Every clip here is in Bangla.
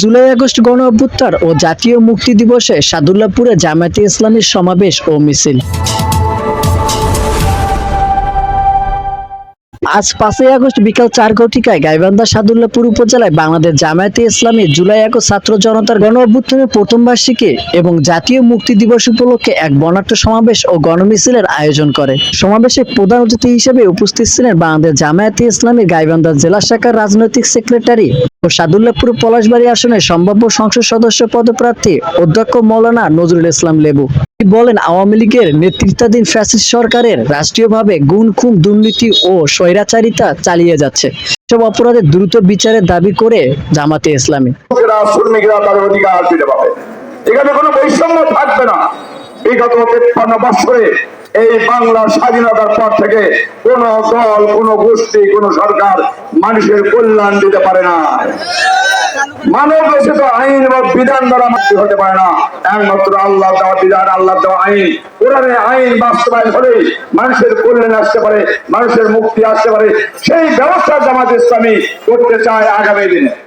জুলাই আগস্ট গণ অভ্যুত্থান ও জাতীয় মুক্তি দিবসে সাদুল্লাপুরে জামায়াতে ইসলামের সমাবেশ ও মিছিল। আজ পাঁচই আগস্ট বিকাল চার ঘটিকায় গাইবান্ধা সাদুল্লাপুর উপজেলায় বাংলাদেশ জামায়াতে ইসলামী জুলাই আগস্ট ছাত্র জনতার গণ অভ্যুত্থানের প্রথম বার্ষিকী এবং জাতীয় মুক্তি দিবস উপলক্ষে এক বর্ণাঢ্য সমাবেশ ও গণমিছিলের আয়োজন করে। সমাবেশে প্রধান অতিথি হিসেবে উপস্থিত ছিলেন বাংলাদেশ জামায়াতে ইসলামী গাইবান্ধা জেলা শাখার রাজনৈতিক সেক্রেটারি ও সাদুল্লাপুর পলাশবাড়ি আসনের সম্ভাব্য সংসদ সদস্য পদপ্রার্থী অধ্যক্ষ মৌলানা নজরুল ইসলাম লেবু। বলেন, আওয়ামী লীগের নেতৃত্বাধীন ফ্যাসিস্ট সরকারের রাষ্ট্রীয়ভাবে গুণ খুন, দুর্নীতি ও স্বৈরাচারিতা চালিয়ে যাচ্ছে। সব অপরাধের দ্রুত বিচারের দাবি করে জামাতে ইসলামী। এখানে কোনো বৈষম্য থাকবে না। বিগত তেপ্পান্ন বছরে এই বাংলার স্বাধীনতার পর থেকে কোন দল, কোন গোষ্ঠী, কোন সরকার মানুষের কল্যাণ দিতে পারে না। মানব রচিত আইন এবং বিধান দ্বারা মুক্তি হতে পারে না। একমাত্র আল্লাহ দেওয়া বিধান, আল্লাহ দেওয়া আইন। কোরআনে আইন বাস্তবায়ন হলে মানুষের কল্যাণ আসতে পারে, মানুষের মুক্তি আসতে পারে। সেই ব্যবস্থা জামাত ইসলামী করতে চায় আগামী দিনে।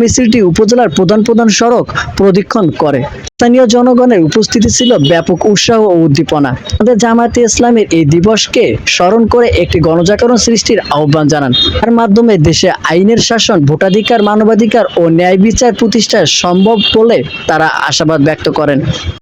মিছিলটি উপজেলার প্রধান প্রধান সড়ক প্রদীক্ষণ করে। স্থানীয় জনগণের উপস্থিতি ছিল ব্যাপক উৎসাহ ও উদ্দীপনা। আমাদের জামায়াতে ইসলামের এই দিবসকে স্মরণ করে একটি গণজাগরণ সৃষ্টির আহ্বান জানান। তার মাধ্যমে দেশে আইনের শাসন, ভোটাধিকার, মানবাধিকার ও ন্যায় বিচার প্রতিষ্ঠা সম্ভব বলে তারা আশাবাদ ব্যক্ত করেন।